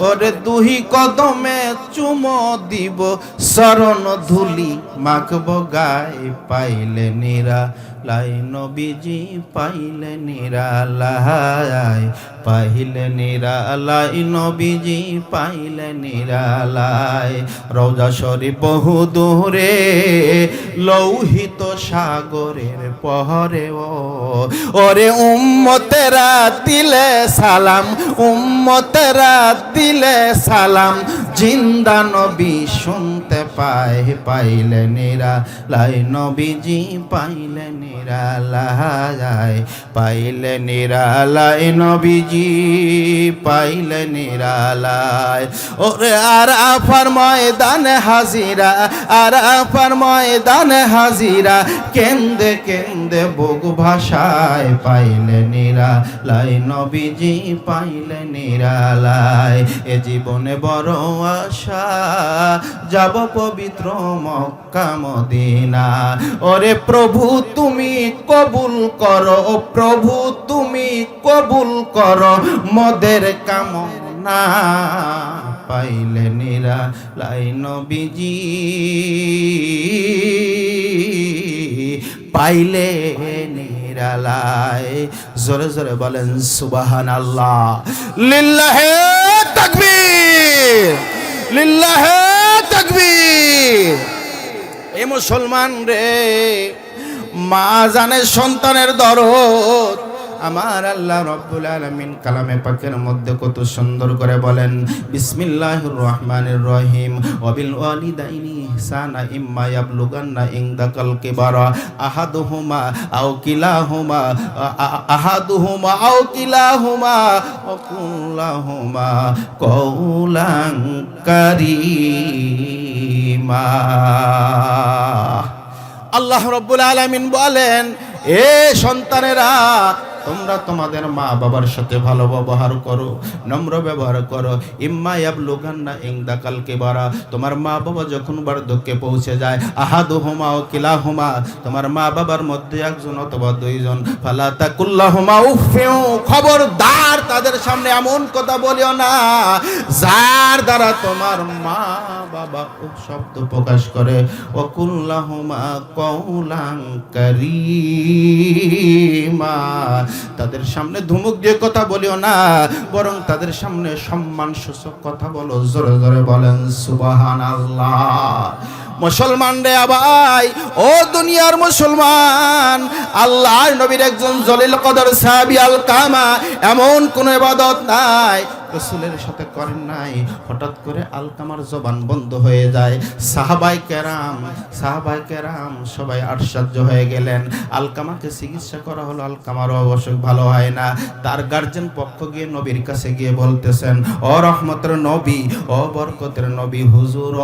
ওরে দুহি কদমে চুমো দিব শরণ ধুলি মাখব গায়ে পাইলে নিরা। লাই নবীজি পাইলে নিরালায় পাইলে নিরালাই নবীজি পাইলে নিরালায়। রওজা শরীফ বহু দূরে, লৌহিত সাগরের পহরে ওরে উম্মতেরা দিলে সালাম, উম্মতেরা দিলে সালাম জিন্দা নবী শুনতে পায়, পাইলে নিরা লাই নবীজি, পাইলে নিরালায় পাইলে নিরালায় নবীজি, পাইলে নিরালায় ওরে আর আফার ময়দানে হাজিরা আর আফার ময়দানে হাজিরা, কেন্দে কেন্দে বুক ভাষায় পাইলে নিরালায় নবীজি, পাইলে নিরালায় এ জীবনে বড় আশা যাব পবিত্র মক্কা, মদিনা। ওরে প্রভু, তুমি কবুল করো। প্রভু, তুমি কবুল করো। মদের কামনা পাইলে নিরা লাইন বিজি পাইলে নিরালায় জোরে জোরে বলেন সুবাহান আল্লাহ লিল্লাহে তাকবীর। এ মুসলমান রে মা জানে সন্তানের দরদ আমার আল্লাহ রব্বুল আলামিন কালামে পাকের মধ্যে কত সুন্দর করে বলেন, বিসমিল্লাহির রহমানির রহিম ওয়াবিল ওয়ালিদাইনি ইহসানা ইম্মা ইয়াবলুগান্না ইনদাকাল কিবারা, আহাদুহুমা আও কিলাহুমা আহাদুহুমা আও কিলাহুমা, ওয়া কুল্লাহুমা কওলান কারীমা। আল্লাহ রব্বুল আলামিন বলেন, এ সন্তানেরা তোমরা তোমাদের মা বাবার সাথে ভালো ব্যবহার করো, নম্র ব্যবহার করো। ইম্মা ইয়াবলুগান্না ইনদাকাল কিবারা তোমার মা বাবা যখন বার্ধক্যে পৌঁছে যায় আহাদু হুমা ও কিলা হুমা তোমার মা বাবার মধ্যে একজন অথবা দুইজন। ফালা তাকুল্লাহ হুমা উফিউ খবরদার তাদের সামনে এমন কথা বলিও না। যার দ্বারা তোমার মা বাবা শব্দ প্রকাশ করে। ওকুল্লাহুমা কৌলাং কারীমা। তাদের সামনে ধুমুক দিয়ে কথা বলিও না, বরং তাদের সামনে সম্মান সূচক কথা বলো, জোরে জোরে বলেন সুবাহান আল্লাহ মুসলমান রে আবাই, ও দুনিয়ার মুসলমান আল্লাহ নবীর একজন জলিল কদর সাহাবি আল কামা এমন কোনো ইবাদত নাই রসুলের সাথে করেন নাই। হঠাৎ করে আলকামার জবান বন্ধ হয়ে যায়। সাহাবাই কেরাম সাহাবাই কেরাম সবাই আশ্চর্য হয়ে গেলেন। আলকামাকে চিকিৎসা করা হলো, আলকামারও অবশ্যই ভালো হয় না। তার গার্জেন পক্ষ গিয়ে নবীর কাছে গিয়ে বলতেছেন, ও রহমতের নবী, ও বরকতের নবী, হুজুর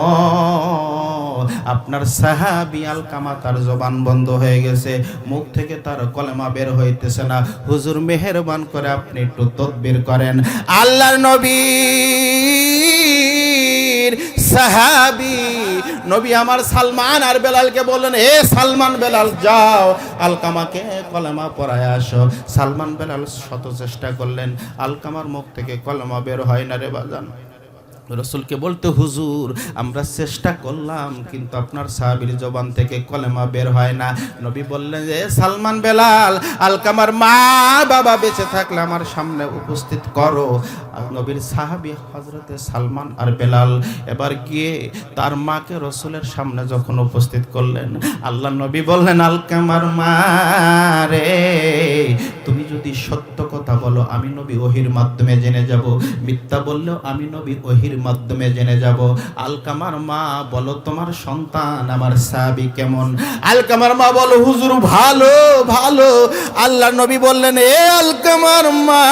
আপনার সাহাবি আলকামা তার জবান বন্ধ হয়ে গেছে। মুখ থেকে তার কলেমা বের হইতেছে না। হুজুর মেহেরবান করে আপনি একটু তদবির করেন। আল্লাহর নবীর সাহাবি। নবী আমার সালমান আর বেলালকে বললেন, এ সালমান বেলাল, যাও। আলকামাকে কলমা পড়ায় আসো। সালমান বেলাল শত চেষ্টা করলেন, আলকামার মুখ থেকে কলমা বের হয় না রে বাজান। রসুলকে বলতে, হুজুর, আমরা চেষ্টা করলাম, কিন্তু আপনার সাহাবির জবান থেকে কলেমা বের হয় না। নবী বললেন যে সালমান বেলাল, আলকামার মা বাবা বেঁচে থাকলে আমার সামনে উপস্থিত করো। নবীর সাহাবি হজরতে সালমান আর বেলাল এবার গিয়ে তার মাকে রসুলের সামনে যখন উপস্থিত করলেন, আল্লাহ নবী বললেন, আলকামার মা রে, তুমি যদি সত্য কথা বলো, আমি নবী ওহির মাধ্যমে জেনে যাব। মিথ্যা বললেও, আমি নবী ওহির মাধ্যমে জেনে যাব। আলকামার মা বলো, তোমার সন্তান আমার সাবি কেমন? আলকামার মা বলো, হুজুর ভালো ভালো। আল্লাহ নবী বললেন, এ আলকামার মা,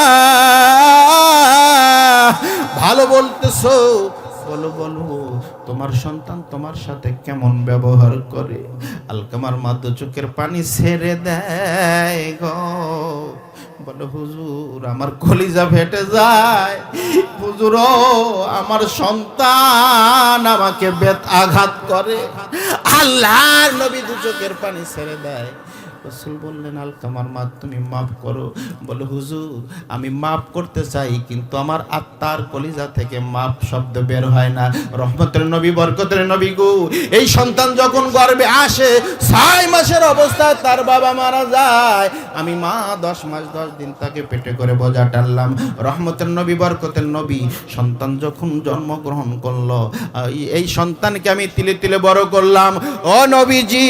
ভালো বলতেছো? বলো বলো, তোমার সন্তান তোমার সাথে কেমন ব্যবহার করে? আলকামার মাদ্য চোখের পানি ছেড়ে দেয় গো। বলে, হুজুর, আমার কলিজা ভেটে যায়। হুজুর আমার সন্তান আমাকে বেত আঘাত করে। আল্লাহর নবী দু চোখের পানি ছেড়ে দেয়। রসুল বললেন আলকামার মা, তুমি মাফ করো। বলে, হুজুর, আমি মাফ করতে চাই, কিন্তু আমার আত্মার কলিজা থেকে মাফ শব্দ বের হয় না। রহমতের নবী, বরকতের নবী গু, এই সন্তান যখন গর্বে আসে, ছয় মাসের অবস্থায় তার বাবা মারা যায়। আমি মা, দশ মাস, দশ দিন তাকে পেটে করে বোঝা টানলাম। রহমতের নবী, বরকতের নবী, সন্তান যখন জন্মগ্রহণ করল এই সন্তানকে আমি তিলে তিলে বড় করলাম। ও নবীজি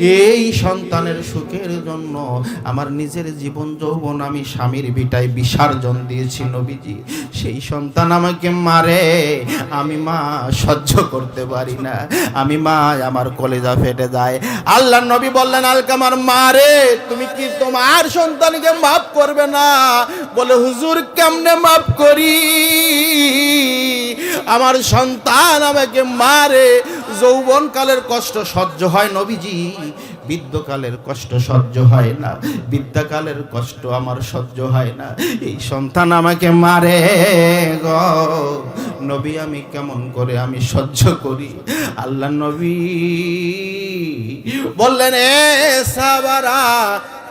এই সন্তানের সুখের জন্য আমার নিজের জীবন যৌবন আমি স্বামীর বিটায় বিসর্জন দিয়েছি নবীজি। সেই সন্তান আমাকে মারে, আমি মা সহ্য করতে পারি না। আমি মা, আমার কলেজা ফেটে যায়। আল্লাহ নবী বললেন, আলকামার মারে তুমি কি তোমার সন্তানকে মাফ করবে না? বলে, হুজুর, কেমনে মাফ করি? আমার সন্তান আমাকে মারে যৌবনকালের কষ্ট সহ্য হয় নবীজি। বৃদ্ধকালের কষ্ট সহ্য হয় না। বিদ্যাকালের কষ্ট আমার সহ্য হয় না। এই সন্তান আমাকে মারে গো। নবী, আমি কেমন করে আমি সহ্য করি? আল্লাহ নবী বললেন, এ সাবারা,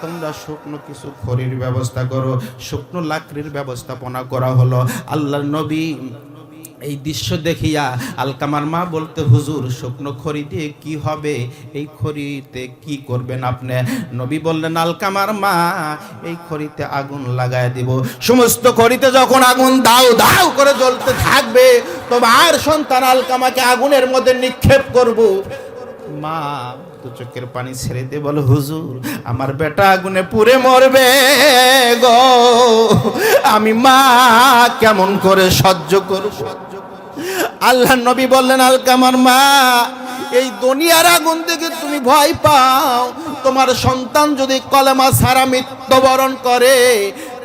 তোমরা শুকনো কিছু খড়ির ব্যবস্থা করো। শুকনো লাকড়ির ব্যবস্থাপনা করা হলো। আল্লাহ নবী এই দৃশ্য দেখিয়া আলকামার মা বলতে, হুজুর, শুকনো খড়ি দিয়ে কি হবে? এই খড়িতে কি করবেন আপনি? নবী বললেন আলকামার মা, এই খড়িতে আগুন লাগায় দিব। সমস্ত খড়িতে যখন আগুন দাও দাও করে জ্বলতে থাকবে, তোমার সন্তান আলকামাকে আগুনের মধ্যে নিক্ষেপ করব। মা তো চোখের পানি ছেড়ে দিয়ে বলো, হুজুর, আমার বেটা আগুনে পুড়ে মরবে গো। আমি মা কেমন করে সহ্য করব? আল্লাহ নবী বললেন আলকামার মা, এই দুনিয়ার আগুন থেকে তুমি ভয় পাও। তোমার সন্তান যদি কলেমা সারা মৃত্যুবরণ করে,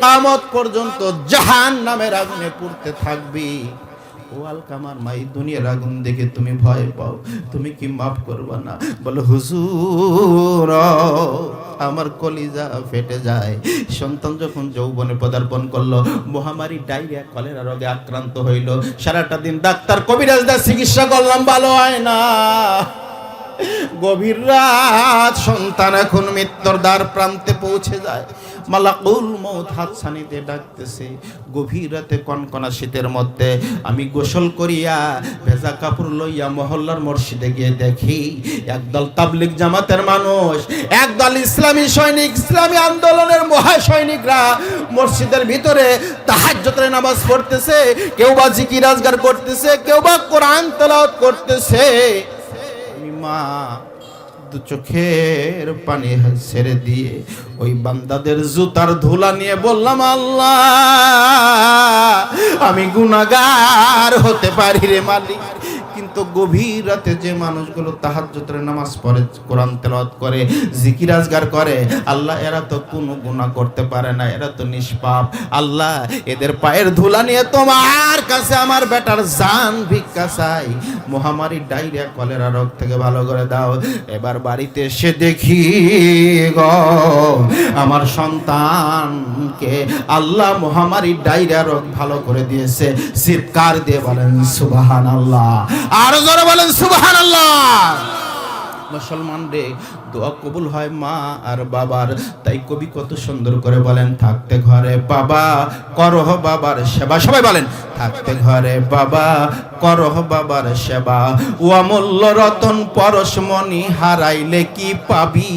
কামত পর্যন্ত জাহান নামের আগুনে পুড়তে থাকবি। ও আলকামার মাই দুনিয়ার আগুন দেখে তুমি ভয় পাও। তুমি কি মাফ করবা না? বলো, হুজুর, আমার কলিজা ফেটে যায়। সন্তান যখন যৌবনে পদার্পণ করল, মহামারী ডায়রিয়া, কলেরা রোগে আক্রান্ত হইল। সারাটা দিন ডাক্তার কবিরাজদার চিকিৎসা করলাম, ভালো হয় না। গভীর রাত সন্তান এখন মৃত্যুর দ্বার প্রান্তে পৌঁছে যায়। মালাকুল মৌত হাতছানিতে ডাকতেছে। গভীর রাতে কনকনা শীতের মধ্যে আমি গোসল করিয়া ভেজা কাপড় লইয়া মহল্লার মসজিদে গিয়ে দেখি, একদল তাবলিক জামাতের মানুষ, একদল ইসলামী সৈনিক, ইসলামী আন্দোলনের মহা সৈনিকরা মসজিদের ভিতরে তাহাজ্জতের নামাজ পড়তেছে, কেউ বা জিকির করতেছে, কেউ বা কোরআন তেলাওয়াত করতেছে। আমি মা চোখের পানি ছেড়ে দিয়ে ওই বান্দাদের জুতার ধুলা নিয়ে বললাম, আল্লাহ, আমি গুনাগার হতে পারি রে মালিক। কিন্তু গভীর রাতে যে মানুষগুলো তাহাজ্জুদের নামাজ পড়ে, কোরআন তেলাওয়াত করে, জিকির আজগার করে, আল্লাহ এরা তো কোনো গুনাহ করতে পারে না, এরা তো নিষ্পাপ। আল্লাহ, এদের পায়ের ধুলা নিয়ে তোমার কাছে আমার বেটার জান ভিক্ষা চাই। মহামারী ডায়রিয়া, কলেরা রোগ থেকে ভালো করে দাও। এবার বাড়িতে এসে দেখি গো, আমার সন্তানকে আল্লাহ মহামারী ডায়রিয়া রোগ ভালো করে দিয়েছে। চিৎকার দিয়ে বলেন সুবাহান আল্লাহ আরও জোরে বলেন সুবহান মুসলমান রে, দোয়া কবুল হয় মা আর বাবার। তাই কবি কত সুন্দর করে বলেন, থাকতে ঘরে বাবা, করহ বাবার সেবা। সবাই বলেন, থাকতে ঘরে বাবা, করহ বাবার সেবা। ও অমূল্য রতন পরশমণি হারাইলে কি পাবি?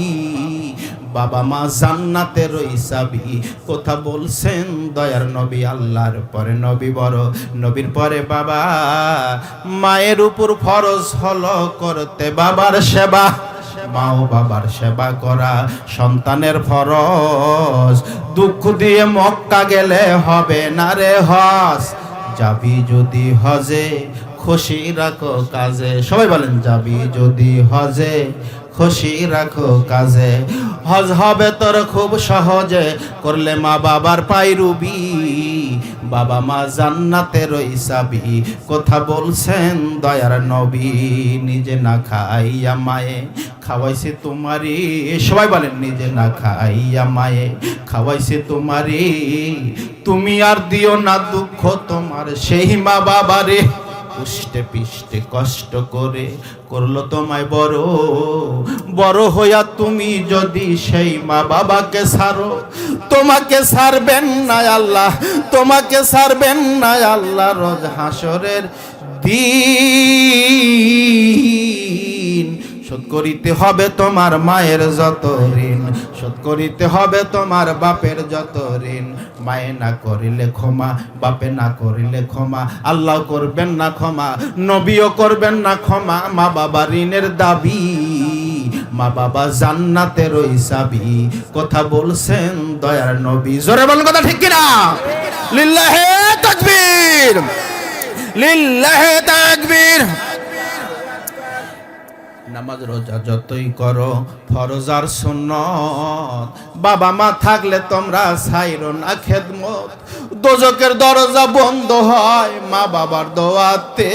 বাবা মা জান্নাতের ইসাবি কথা বলছেন দয়ার নবী, আল্লাহর পরে নবী বড়। নবীর পরে বাবা, মায়ের উপর ফরজ হলো করতে বাবার সেবা। মা ও বাবার সেবা করা সন্তানের ফরজ। দুঃখ দিয়ে মক্কা গেলে হবে না রে হস যাবি যদি হজে, খুশি রাখো কাজে। সবাই বলেন, যাবি যদি হজে খুশি রাখো কাজে। হজ হবে তোর খুব সহজে, করলে মা বাবার পাই পাইরুবি বাবা মা জান্নাতের ইসাবি কথা বলছেন দয়ার নবী, নিজে না খাইয়া মায়ে, খাওয়াইছে তোমারি সবাই বলেন নিজে না খাইয়া মায়ে, খাওয়াইছে তোমারি তুমি আর দিও না দুঃখ তোমার, সেই মা বাবারে। উষ্টে পিষ্টে কষ্ট করে করল তোমায় বড়। বড় হইয়া তুমি যদি সেই মা বাবাকে সারো তোমাকে সারবেন না আল্লাহ, তোমাকে সারবেন না আল্লাহ রোজ হাসরের দিন। শোধ করিতে হবে তোমার মায়ের যত ঋণ, শোধ করিতে হবে তোমার বাপের যত ঋণ। মায়ে না করিলে ক্ষমা, বাপে না করিলে ক্ষমা, আল্লাহ করবেন না ক্ষমা, নবীও করবেন না ক্ষমা, মা বাবা ঋণের দাবি, মা বাবা জান্নাতের ওই কথা বলছেন দয়ার নবী। জোরে বলেন কথা ঠিক কিনা? লিল্লাহে তাকবীর লিল্লাহে তাকবীর। নামাজ রোজা যতই করো ফরজার সুন্নত। বাবা মা থাকলে তোমরা সাইরো না খেদমত। দোজকের দরজা বন্ধ হয় মা বাবার দোয়াতে।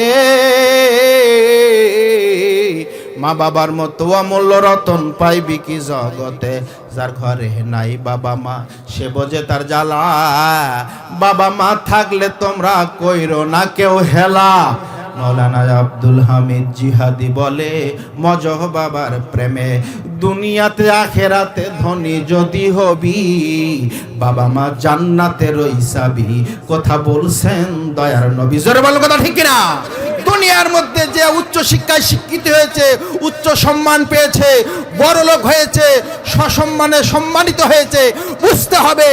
মা বাবার মতো অমূল্য রতন পাইবি কি জগতে? যার ঘরে নাই বাবা মা, সে বোঝে তার জ্বালা। বাবা মা থাকলে তোমরা কইরো না কেউ হেলা। মৌলানা আব্দুল হামিদ জিহাদি বলে, মজহ বাবার প্রেমে। দুনিয়াতে আখেরাতে ধনী যদি হবি, বাবা মা জান্নাতে রইসাবি। কথা বলছেন দয়ার নবী। জোরে বলো কথা ঠিক কিনা? দুনিয়ার মধ্যে যে উচ্চ শিক্ষায় শিক্ষিত হয়েছে, উচ্চ সম্মান পেয়েছে বড় লোক হয়েছে, সসম্মানে সম্মানিত হয়েছে, বুঝতে হবে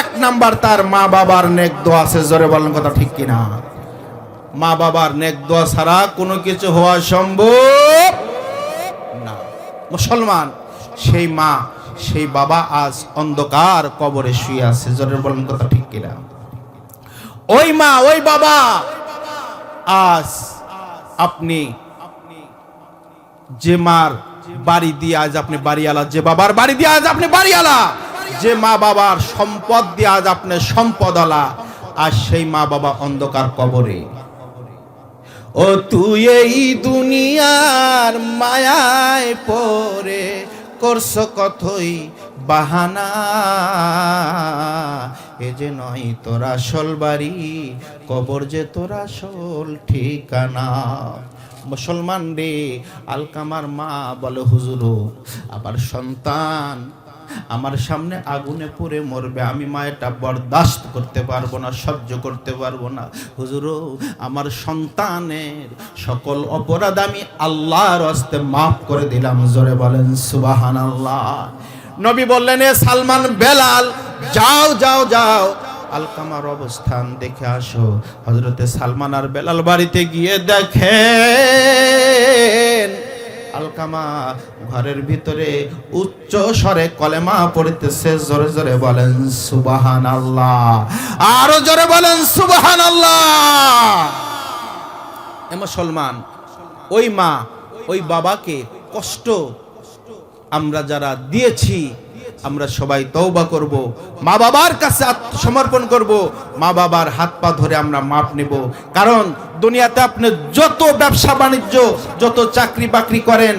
এক নাম্বার তার মা বাবার নেক দোয়া আছে। জোরে বলেন কথা ঠিক কিনা? মা বাবার নেক দোয়া ছাড়া কোনো কিছু হওয়া সম্ভব না। মুসলমান, সেই মা, সেই বাবা আজ অন্ধকার কবরে শুয়ে আছে। জোরে বলেন কথা ঠিক কিনা? ওই মা, ওই বাবা, আজ আপনি যে মার বাড়ি দিয়ে আজ আপনি বাড়িওয়ালা, যে বাবার বাড়ি দিয়ে আজ আপনি বাড়িওয়ালা, যে মা বাবার সম্পদ দিয়ে আজ আপনি সম্পদওয়ালা, আর সেই মা বাবা অন্ধকার কবরে। ও তুই এই দুনিয়ার মায়ায় পরে করছ কথই বাহানা? এ যে নয় তোর আসল বাড়ি, কবর যে তোর আসল ঠিকানা। মুসলমান রে আলকামার মা বলে, হুজুরো আবার সন্তান আমার সামনে আগুনে পুড়ে মরবে, আমি মায়েরটা বরদাস্ত করতে পারব না, সহ্য করতে পারব না। হুজুরো, আমার সন্তানের সকল অপরাধ আমি আল্লাহর হস্তে মাফ করে দিলাম, জোরে বলেন সুবাহান আল্লাহ নবী বললেন, এ সালমান বেলাল, যাও যাও যাও, আলকামার অবস্থান দেখে আসো। হজরতে সালমান আর বেলাল বাড়িতে গিয়ে দেখেন ঘরের ভিতরে উচ্চ স্বরে কলেমা পড়িতেছে, জোরে জোরে বলেন সুবাহান আল্লাহ আরও জোরে বলেন সুবাহান আল্লাহ এ মুসলমান, ওই মা, ওই বাবাকে কষ্ট আমরা যারা দিয়েছি আমরা সবাই তওবা করব। মা বাবার কাছে আত্মসমর্পণ করব। মা বাবার হাত পা ধরে আমরা মাপ নেব। কারণ দুনিয়াতে আপনি যত ব্যবসা বাণিজ্য, যত চাকরি বাকরি করেন,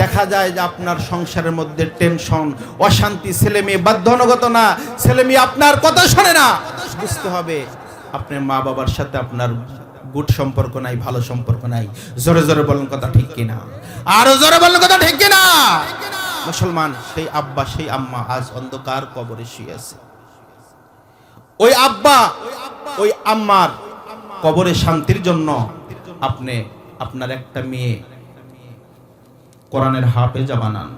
দেখা যায় যে আপনার সংসারের মধ্যে টেনশন অশান্তি, ছেলে মেয়ে বাধ্যনুগত না। ছেলে মেয়ে আপনার কথা শোনে না। বুঝতে হবে, আপনার মা বাবার সাথে আপনার গুড সম্পর্ক নাই, ভালো সম্পর্ক নাই। জোরে জোরে বলেন কথা ঠিক কিনা? আরও জোরে বলেন কথা ঠিক কিনা? মুসলমান, সেই আব্বা, সেই আম্মা আজ অন্ধকার কবরে শুয়ে আছে। ওই আব্বা, ওই আম্মার কবরে শান্তির জন্য আপনি আপনার একটা মেয়ে কোরআনের হাফেজা বানান।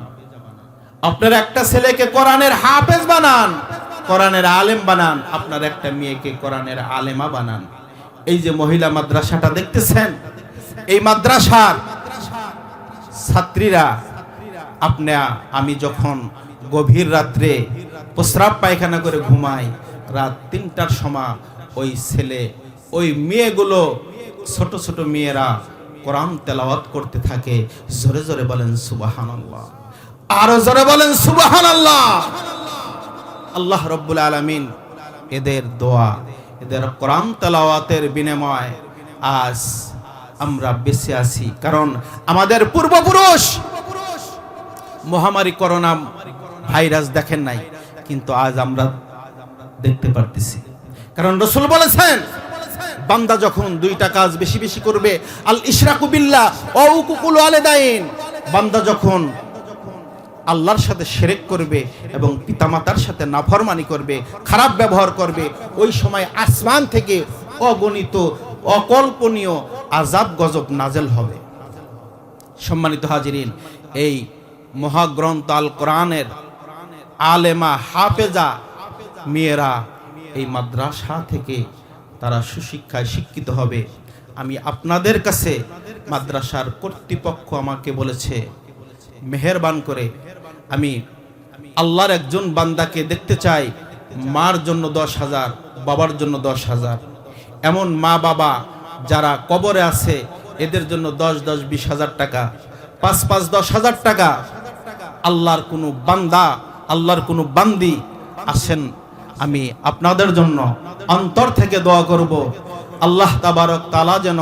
আপনার একটা ছেলেকে কোরআনের হাফেজ বানান, কোরআনের আলেম বানান, আপনার একটা মেয়েকে কোরআনের আলেমা বানান। এই যে মহিলা মাদ্রাসাটা দেখতেছেন? এই মাদ্রাসার ছাত্রীরা আপনি আমি যখন গভীর রাত্রে প্রস্রাব পায়খানা করে ঘুমাই, রাত তিনটার সময় ওই ছেলে, ওই মেয়েগুলো ছোট ছোট মেয়েরা কোরআন তেলাওয়াত করতে থাকে, জোরে জোরে বলেন সুবাহান আল্লাহ আরও জোরে বলেন সুবাহান আল্লাহ আল্লাহ রব্বুল আলমিন এদের দোয়া, এদের কোরআন তেলাওয়াতের বিনিময় আজ আমরা বেঁচে আছি। কারণ আমাদের পূর্বপুরুষ মহামারী করোনা ভাইরাস দেখেন নাই, কিন্তু আজ আমরা দেখতে পারতেছি। কারণ রসুল বলেছেন, বান্দা যখন দুইটা কাজ বেশি বেশি করবে, আল ইশরাকু বিল্লাহ ও উকুকুল আলেদাইন, বান্দা যখন আল্লাহর সাথে সেরেক করবে এবং পিতামাতার সাথে নাফরমানি করবে, খারাপ ব্যবহার করবে, ওই সময় আসমান থেকে অগণিত, অকল্পনীয় আজাব গজব নাজেল হবে। সম্মানিত হাজিরিন, এই মহাগ্রন্থ আল কোরআনের আলেমা হাফেজা মেয়েরা এই মাদ্রাসা থেকে তারা সুশিক্ষায় শিক্ষিত হবে। আমি আপনাদের কাছে মাদ্রাসার কর্তৃপক্ষ আমাকে বলেছে, মেহেরবান করে। আমি আল্লাহর একজন বান্দাকে দেখতে চাই, মার জন্য দশ হাজার, বাবার জন্য দশ হাজার। এমন মা বাবা যারা কবরে আছে, এদের জন্য দশ দশ, বিশ হাজার টাকা, পাঁচ পাঁচ, দশ হাজার টাকা। আল্লাহর কোনো বান্দা আল্লাহর কোনো বান্দি আসেন আমি আপনাদের জন্য অন্তর থেকে দোয়া করব। আল্লাহ তাবারক তালা যেন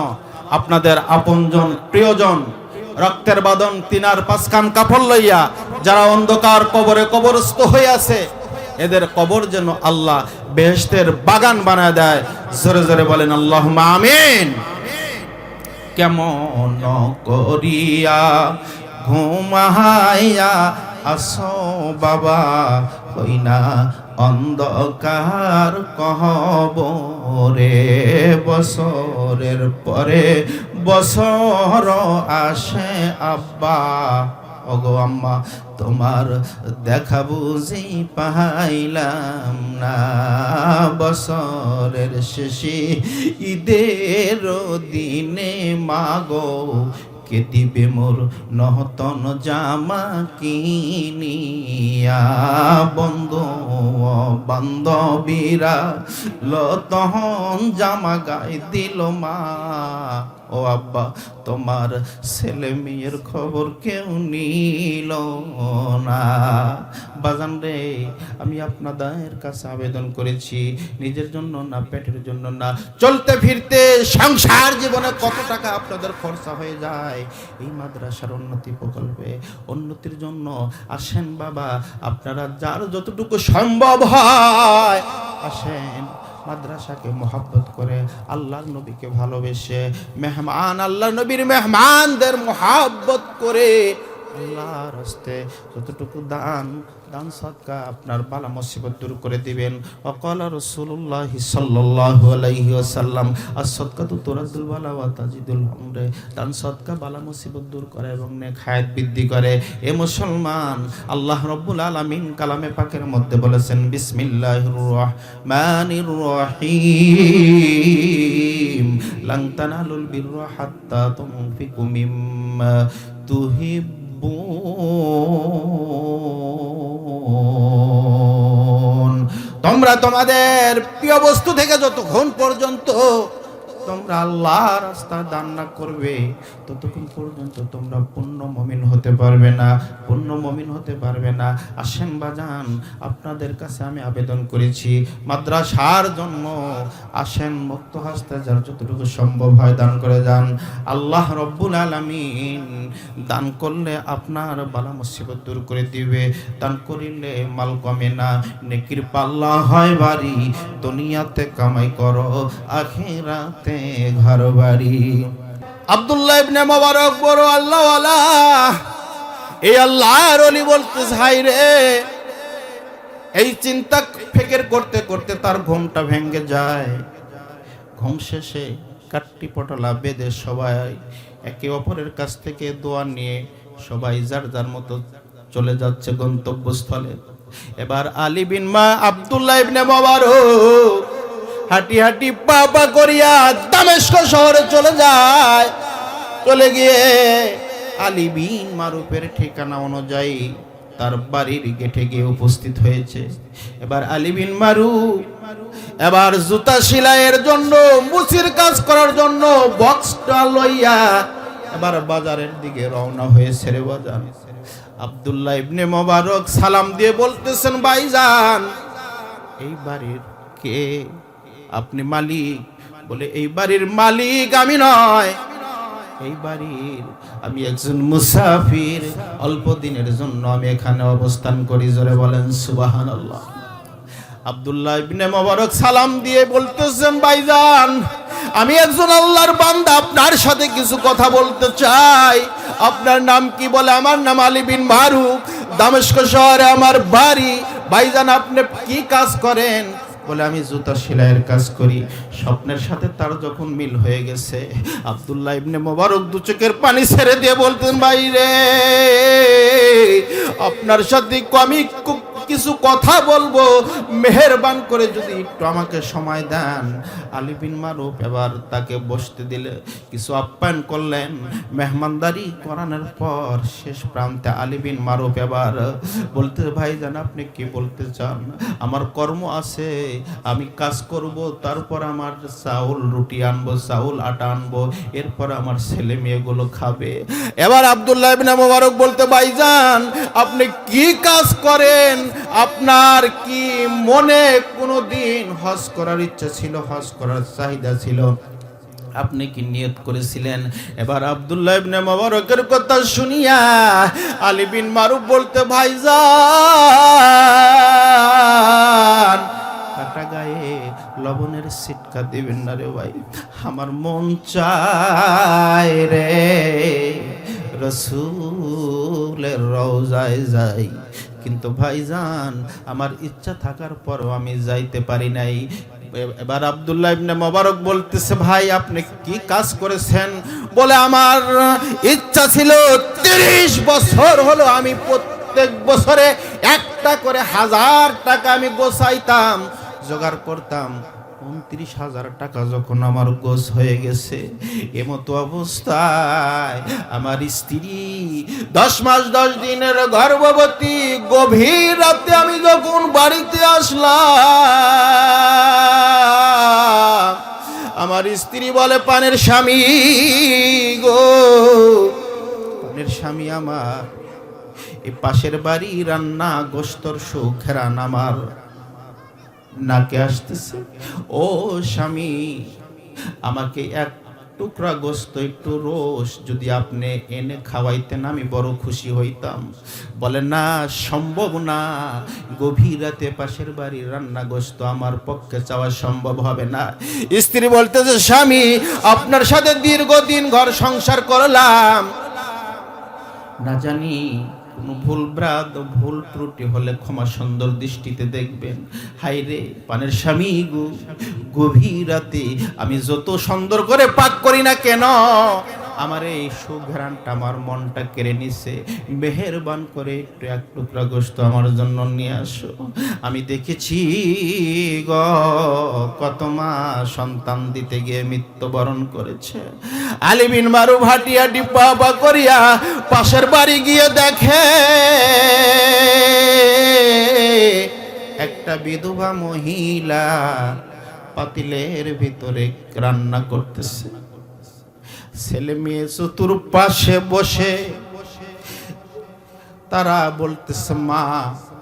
আপনাদের আপনজন প্রিয়জন রক্তের বাদন তিনার পাঁচকান কাপড় লইয়া যারা অন্ধকার কবরে কবরস্থ হয়ে আছে এদের কবর যেন আল্লাহ বেহেশতের বাগান বানায় দেয়। জোরে জোরে বলেন আল্লাহ আমিন। কেমন করিয়া ঘুমাইয়া আসো বাবা হইনা অন্ধকার কহবরে বছরের পরে বছর আসে আব্বা। ওগো আম্মা, তোমার দেখা বুঝি পাইলাম না। বছরের শেষে ঈদের দিনে মাগো কে দিবে মোর নহতন জামা কিনিয়া। বন্ধু বান্ধবীরা লতহন জামা গায়ে দিল মা। ও আব্বা, তোমার ছেলে মেয়ের খবর কেউ নিল না। বাজান রে, আমি আপনাদের কাছে আবেদন করেছি, নিজের জন্য না, পেটের জন্য না। চলতে ফিরতে সংসার জীবনে কত টাকা আপনাদের খরচা হয়ে যায়? এই মাদ্রাসার উন্নতি প্রকল্পে উন্নতির জন্য আসেন বাবা, আপনারা যার যতটুকু সম্ভব হয়, আসেন। মাদ্রাসাকে মহাব্বত করে আল্লাহর নবীকে ভালোবেসে মেহমান আল্লাহ নবীর মেহমানদের মহাব্বত করে আল্লাহর হস্তে যতটুকু দান দান সৎকা আপনার বালা মুসিবত দূর করে দিবেন। অকাল রসুল্লাহ সাল্লাল্লাহু আলাইহি ওয়াসাল্লাম আর সৎকা তো তোরাদুল বালা ওয়া তাজিদুল আমরে, দান সৎকা বালা মুসিবত দূর করে এবং নেক হায়াত বৃদ্ধি করে। এ মুসলমান, আল্লাহ রব্বুল আলামিন কালামে পাকের মধ্যে বলেছেন, বিসমিল্লাহির রহমানির রহিম। লান তানালুল বিররা হাত্তা তুনফিকু মিম্মা তুহিব্বুন তোমরা তোমাদের প্রিয় বস্তু থেকে যতক্ষণ পর্যন্ত তোমরা আল্লাহ রাস্তা দান না করবে, ততক্ষণ পর্যন্ত তোমরা পূর্ণ মমিন হতে পারবে না পূর্ণ মমিন হতে পারবে না। আসেন বাজান, আপনাদের কাছে আমি আবেদন করেছি, মাদ্রাসার জন্য আসেন মুক্ত হাসতে যার যতটুকু সম্ভব হয় দান করে যান। আল্লাহ রব্বুল আলামিন দান করলে আপনার বালা মুসিবত দূর করে দিবে, দান করিলে মাল কমে না, নেকির পাল্লা হয় বাড়ি, দুনিয়াতে কামাই করো, আখিরাতে ঘর বাড়ি আব্দুল্লাহ ইবনে মোবারক বড় আল্লাহ ওয়ালা এই আল্লাহর অলি বলতে হাই রে, এই চিন্তা ফেকের করতে করতে তার ঘুমটা ভেঙে যায়। ঘুম শেষে কাট্টি পটলা বেঁধে সবাই একে অপরের কাছ থেকে দোয়া নিয়ে সবাই যার যার মতো চলে যাচ্ছে গন্তব্যস্থলে। এবার আলী বিন মা আব্দুল্লাহ ইবনে মোবারক হাঁটি হাঁটি পা পা করিয়া দামেস্ক শহরে চলে যায়। চলে গিয়ে আলী বিন মারুফের ঠিকানা অনুযায়ী তার বাড়ির গেটে গিয়ে উপস্থিত হয়েছে। এবার আলী বিন মারুফ, এবার জুতা সেলাইয়ের জন্য মুচির কাজ করার জন্য বক্সটা লইয়া এবার বাজারের দিকে রওনা হয়েছে রে বাজার। আব্দুল্লাহ ইবনে মোবারক সালাম দিয়ে বলতেছেন, ভাইজান, এই বাড়ির কে আপনি মালিক। বলে, এই বাড়ির মালিক আমি নয়। এই বাড়ির আমি একজন মুসাফির। অল্প দিনের জন্য আমি এখানে অবস্থান করি। জোরে বলেন সুবাহান আবদুল্লাহ ইবনে মোবারক সালাম দিয়ে বলতেছেন, ভাইজান, আমি একজন আল্লাহর বান্দা। আপনার সাথে কিছু কথা বলতে চাই। আপনার নাম কি বলে? আমার নাম আলী বিন মারুক দামেস্ক শহরে আমার বাড়ি। ভাইজান, আপনি কি কাজ করেন? বলে, আমি জুতা সেলাইয়ের কাজ করি। স্বপ্নের সাথে তার যখন মিল হয়ে গেছে, আবদুল্লাহ ইবনে মোবারক দু চোখের পানি ছেড়ে দিয়ে বলতেন, ভাই রে, আপনার সাথে আমি কিছু কথা বলব। মেহেরবান করে যদি একটু আমাকে সময় দেন। আলী বিন মারুফ এবার তাকে বসতে দিলে। কিছু আপ্যায়ন করলেন। মেহমানদারি করানোর পর শেষ প্রান্তে আলী বিন মারুফ এবার বলতে, ভাই জান, আপনি কি বলতে চান? আমার কর্ম আছে। আমি কাজ করব। তারপর আমার চাউল রুটি আনব, চাউল আটা আনব। এরপর আমার ছেলে মেয়েগুলো খাবে। এবার আবদুল্লাহ ইবনে মোবারক বলতে ভাইজান আপনি কি কাজ করেন? আপনার কি মনে কোনো দিন হজ করার ইচ্ছা ছিল, হজ করার চাহিদা ছিল? আপনি কি নিয়ত করেছিলেন? এবার আব্দুল্লাহ ইবনে মোবারকের কথা শুনিয়া আলী বিন মারুফ বলতে, ভাইজান, কাটা গায়ে লবণের সিটকা দিবেন না রে ভাই। আমার মন চায় রে, রসুলের রওজায় যাই। কিন্তু ভাইজান, আমার ইচ্ছা থাকার পরও আমি যাইতে পারি নাই। এবার আবদুল্লাহ ইবনে মোবারক বলতেছে, ভাই, আপনি কি কাজ করেছেন? বলে, আমার ইচ্ছা ছিল তিরিশ বছর হলো আমি প্রত্যেক বছরে একটা করে হাজার টাকা আমি গোসাইতাম জোগাড় করতাম। উনত্রিশ হাজার টাকা যখন আমার গোস হয়ে গেছে, এমতো অবস্থায় আমার স্ত্রী দশ মাস, দশ দিনের গর্ভবতী, গভীর রাতে আমি যখন বাড়িতে আসলাম, আমার স্ত্রী বলে, পানের স্বামী গো, পানের স্বামী আমার এই পাশের বাড়ি রান্না, গোস্তর সুখেরান আমার। নাকে আসতেছে, ও স্বামী, আমাকে এক টুকরা গোস্ত, একটু রোস যদি আপনি এনে খাওয়াইতেন, আমি বড় খুশি হইতাম। বলে, না, সম্ভব না। গভীর রাতে পাশের বাড়ির রান্না গোস্ত আমার পক্ষে চাওয়া সম্ভব হবে না। স্ত্রী বলতেছে, স্বামী, আপনার সাথে দীর্ঘদিন ঘর সংসার করলাম। না জানি কোনো ভুল ভ্রাত ভুল ত্রুটি হলে ক্ষমা সুন্দর দৃষ্টিতে দেখবেন। হাই রে পানের স্বামী গভীর রাতে আমি যত সুন্দর করে পাক করি না কেন আমার এই সুঘ্রাণটা আমার মনটা কেড়ে নিছে। মেহেরবান করে একটু এক টুকরা গোস্ত আমার জন্য নিয়ে আসো। আমি দেখেছি গ, কত মা সন্তান দিতে গিয়ে মৃত্যুবরণ করেছে। আলিবিন মারু ভাটিয়া ডিপা বা করিয়া পাশের বাড়ি গিয়ে দেখে, একটা বিধবা মহিলা পাতিলের ভিতরে রান্না করতেছে। ছেলে মেয়ে চতুর পাশে বসে। তারা বলতেছে, মা,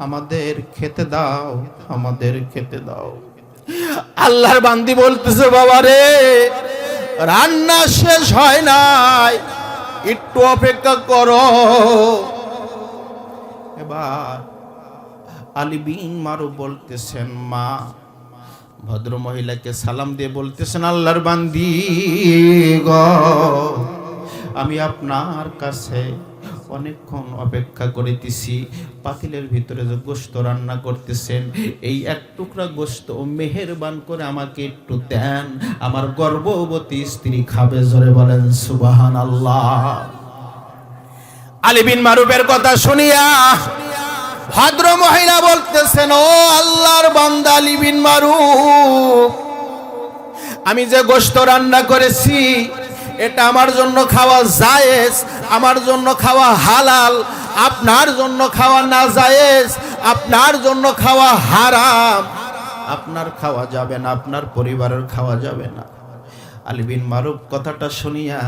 আমাদের খেতে দাও, আমাদের খেতে দাও। আল্লাহর বান্দি বলতেছে, বাবা রে, রান্না শেষ হয় নাই, একটু অপেক্ষা করো। এবার আলী বিন মারু বলতেছেন, মা ভদ্র মহিলাকে সালাম দিয়ে বলতেছেন, আল্লাহর বান্দি গ, আমি আপনার কাছে অনেকক্ষণ অপেক্ষা করিতেছি। পাতিলের ভিতরে যে গোস্ত রান্না করতেছেন, এই এক টুকরা গোস্ত মেহেরবান করে আমাকে একটু দেন। আমার গর্ভবতী স্ত্রী খাবে, জোরে বলেন সুবাহান আল্লাহ আলিবিন মারুফের কথা শুনিয়া ভদ্র মহিলা বলতেছেন, ও আল্লাহর বান্দা আলী বিন মারুফ, আমি যে গোস্ত রান্না করেছি, এটা আমার জন্য খাওয়া জায়েজ, আমার জন্য খাওয়া হালাল, আপনার জন্য খাওয়া না জায়েজ, আপনার জন্য খাওয়া হারাম। আপনার খাওয়া যাবে না, আপনার পরিবারের খাওয়া যাবে না। আলবিন মারুফ কথাটা শুনিয়া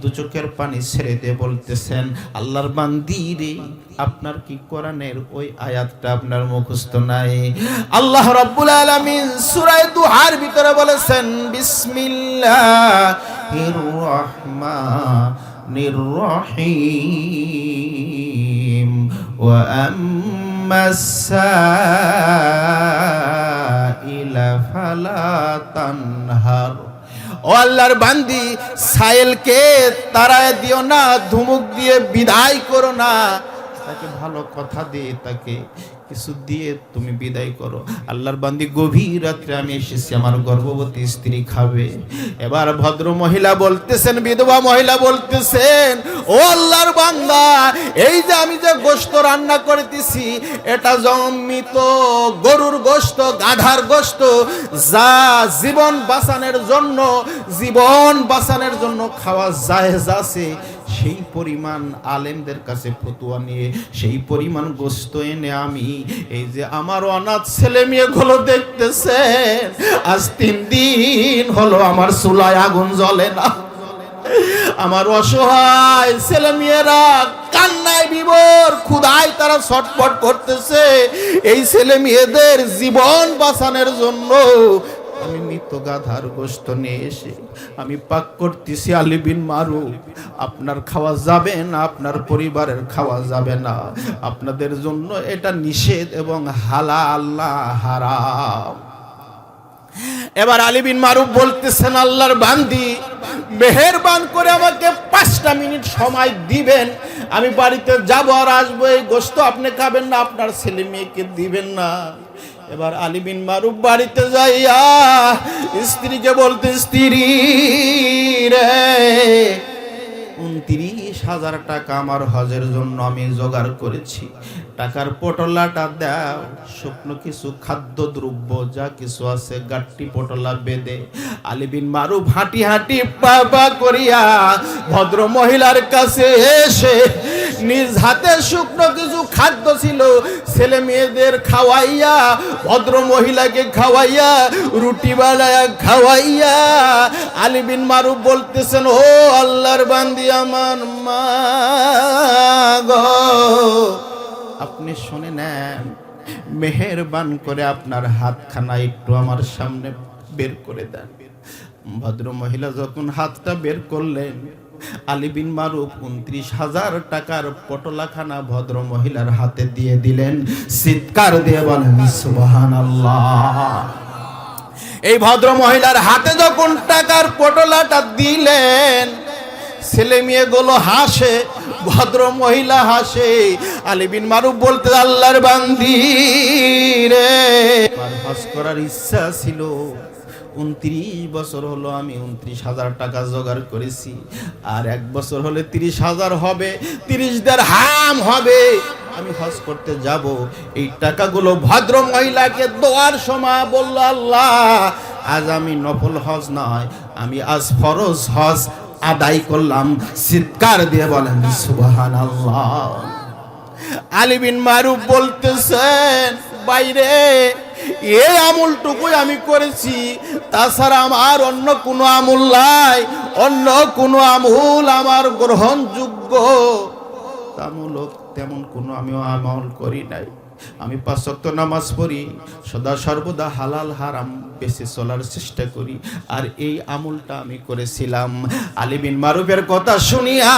দু চোখের পানি ছেড়ে দিয়ে বলতেছেন, আল্লাহর বান্দি রে, আপনার কি কোরআনের ওই আয়াতটা আপনার মুখস্থ নাই? আল্লাহ রাব্বুল আলামিন সূরা দুহার ভিতরে বলেছেন, বিসমিল্লাহির রহমানির রহিম। ওয়া আম্মাস ফালা তানহা। ও আল্লাহর বান্দি, সায়েলকে তারায় দিও না, ধুমুক দিয়ে বিদায় করো না। তাকে ভালো কথা দিয়ে তাকে কিছু দিয়ে তুমি বিদায় করো। আল্লাহর বান্দি গভীর রাত্রে আমি এসেছি, আমার গর্ভবতী স্ত্রী খাবে। এবার ভদ্র মহিলা বলতেছেন, বিধবা মহিলা বলতেছেন, ও আল্লাহর বান্দা, এই যে আমি যে গোস্ত রান্না করতেছি, এটা জমিত গরুর গোস্ত গাধার গোস্ত যা জীবন বাঁচানোর জন্য, জীবন বাঁচানোর জন্য খাওয়া জায়েজ আছে। সেই পরিমাণ আলেমদের কাছে ফতুয়া নিয়ে, সেই পরিমাণ গোস্ত এনে আমি, এই যে আমার অনাথ ছেলে মেয়েগুলো দেখতেছে, আজ তিন দিন হলো আমার চুলায় আগুন জ্বলে না। আমার অসহায় ছেলে মেয়েরা কান্নায় বিবর, ক্ষুধায় তারা ছটফট করতেছে। এই ছেলে মেয়েদের জীবন বাঁচানোর জন্য আমি মৃত গাধার গোস্ত নিয়ে এসে আমি পাক করতেছি আলিবিন মারু আপনার খাওয়া যাবে না, আপনার পরিবারের খাওয়া যাবে না। আপনাদের জন্য এটা নিষেধ এবং হালা আল্লাহ হারাম। এবার আলী বিন মারুফ বলতেছেন, আল্লাহর বান্দি, মেহেরবান করে আমাকে পাঁচটা মিনিট সময় দিবেন। আমি বাড়িতে যাব আর আসব, এই গোস্ত আপনি খাবেন না, আপনার ছেলে মেয়েকে দিবেন না। এবার আলী বিন মারুফ বাড়িতে যাইয়া স্ত্রীকে বলতে, স্ত্রী রে, উনত্রিশ হাজার টাকা আমার হজের জন্য আমি জোগাড় করেছি। টাকার পটলাটা দাও, শুকনো কিছু খাদ্য, দ্রব্য, যা কিছু আছে, গাট্টি, পটলা, বেদে। আলিবিন মারু হাঁটি হাঁটি পা করিয়া ভদ্র মহিলার কাছে এসে নিজ হাতে শুকনো কিছু খাদ্য ছিল। ছেলে মেয়েদের খাওয়াইয়া, ভদ্র মহিলাকে খাওয়াইয়া, রুটি বানায়া খাওয়াইয়া, আলী বিন মারুফ বলতেছেন, ও আল্লাহর বান্দি আমার মা আপনি শুনে নেন, মেহেরবান করে আপনার হাতখানা একটু আমার সামনে বের করে দেন। ভদ্র মহিলা যখন হাতটা বের করলেন আলী বিন মারুফ উনত্রিশ হাজার টাকার পটলাখানা ভদ্র মহিলার হাতে দিয়ে দিলেন। চিৎকার দিয়ে বলেন সুবহান এই ভদ্র মহিলার হাতে যখন টাকার পটলাটা দিলেন, ছেলে মেয়েগুলো হাসে, ভদ্র মহিলা হাসে। আলিবিন মারুফ বলতে, আল্লাহর বান্দি রে। করার ইচ্ছা ছিল। উনত্রিশ বছর হলো আমি উনত্রিশ হাজার টাকা জোগাড় করেছি। আর এক বছর হলে তিরিশ হাজার হবে তিরিশ দের হাম হবে। আমি হজ করতে যাব, এই টাকাগুলো ভদ্র মহিলাকে দোয়ার সময় বলল, আল্লাহ, আজ আমি নফল হজ নয়, আমি আজ ফরজ হজ আদায় করলাম। চিৎকার দিয়ে বলেন সুবাহান আল্লাহ আলী বিন মারুফ বলতেছেন, বাইরে এই আমলটুকুই আমি করেছি। তাছাড়া আমার অন্য কোনো আমল নাই। অন্য কোনো আমল আমার গ্রহণযোগ্য। তামূলক তেমন কোনো আমি আমল করি নাই। আমি পাঁচক্ত নামাজ পড়ি, সদা সর্বদা হালাল হারাম বেশি চলার চেষ্টা করি, আর এই আমলটা আমি করেছিলাম। আলী বিন মারুফের কথা শুনিয়া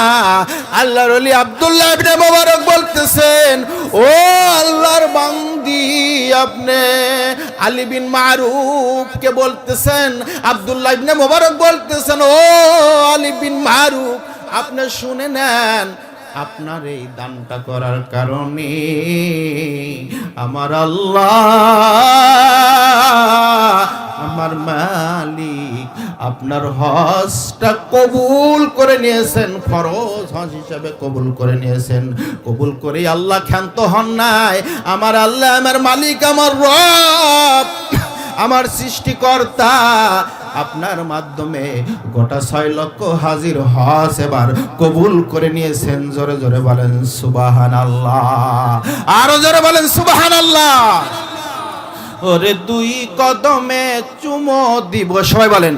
আল্লাহর আলী আব্দুল্লাহ মোবারক বলতেছেন, ও আল্লাহর বান্দি, আপনি আলী বিন মারুফ কে বলতেছেন, আব্দুল্লাহ ইবনে মোবারক বলতেছেন, ও আলী বিন মারুফ, আপনি শুনে নেন আপনার এই দানটা করার কারণে আমার আল্লাহ, আমার মালিক আপনার হজটা কবুল করে নিয়েছেন, ফরজ হজ হিসাবে কবুল করে নিয়েছেন। কবুল করে আল্লাহ ক্ষান্ত হন নাই। আমার আল্লাহ, আমার মালিক, আমার রব আমার সৃষ্টিকর্তা। আপনার মাধ্যমে গোটা ছয় লক্ষ হাজির হস এবার কবুল করে নিয়েছেন। জোরে জোরে বলেন সুবাহান আল্লাহ আরও জোরে বলেন সুবাহান আল্লাহ ওরে দুই কদমে চুমো দিব। সবাই বলেন